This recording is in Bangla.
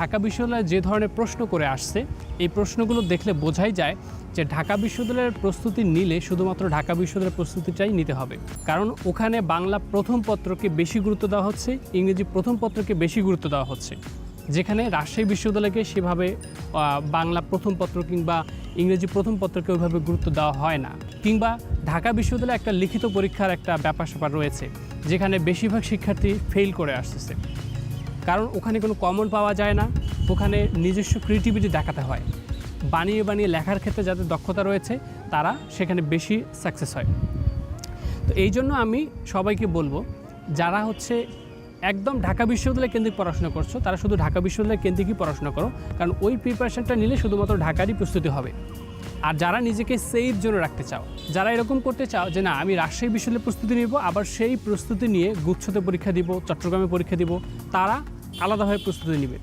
ঢাকা বিশ্ববিদ্যালয় যে ধরনের প্রশ্ন করে আসছে, এই প্রশ্নগুলো দেখলে বোঝাই যায় যে ঢাকা বিশ্ববিদ্যালয়ের প্রস্তুতি নিলে শুধুমাত্র ঢাকা বিশ্ববিদ্যালয়ের প্রস্তুতিটাই নিতে হবে। কারণ ওখানে বাংলা প্রথম পত্রকে বেশি গুরুত্ব দেওয়া হচ্ছে, ইংরেজি প্রথম পত্রকে বেশি গুরুত্ব দেওয়া হচ্ছে। যেখানে রাজশাহী বিশ্ববিদ্যালয়কে সেভাবে বাংলা প্রথম পত্র কিংবা ইংরেজি প্রথম পত্রকে ওইভাবে গুরুত্ব দেওয়া হয় না। কিংবা ঢাকা বিশ্ববিদ্যালয়ে একটা লিখিত পরীক্ষার একটা ব্যাপার স্যাপার রয়েছে, যেখানে বেশিরভাগ শিক্ষার্থী ফেল করে আসতেছে। কারণ ওখানে কোনো কমন পাওয়া যায় না। ওখানে নিজস্ব ক্রিয়েটিভিটি দেখাতে হয়। বানিয়ে বানিয়ে লেখার ক্ষেত্রে যাদের দক্ষতা রয়েছে, তারা সেখানে বেশি সাকসেস হয়। তো এই জন্য আমি সবাইকে বলব, যারা হচ্ছে একদম ঢাকা বিশ্ববিদ্যালয় কেন্দ্রিক পড়াশোনা করছ, তারা শুধু ঢাকা বিশ্ববিদ্যালয় কেন্দ্রিকই পড়াশোনা করো। কারণ ওই প্রিপারেশনটা নিলে শুধুমাত্র ঢাকারই প্রস্তুতি হবে। আর যারা নিজেকে সেফ জোনে রাখতে চাও, যারা এরকম করতে চাও যে না, আমি রাজশাহী বিশ্ববিদ্যালয়ে প্রস্তুতি নিব, আবার সেই প্রস্তুতি নিয়ে গুচ্ছতে পরীক্ষা দিব, চট্টগ্রামে পরীক্ষা দিব, তারা আলাদাভাবে প্রস্তুতি নেবে।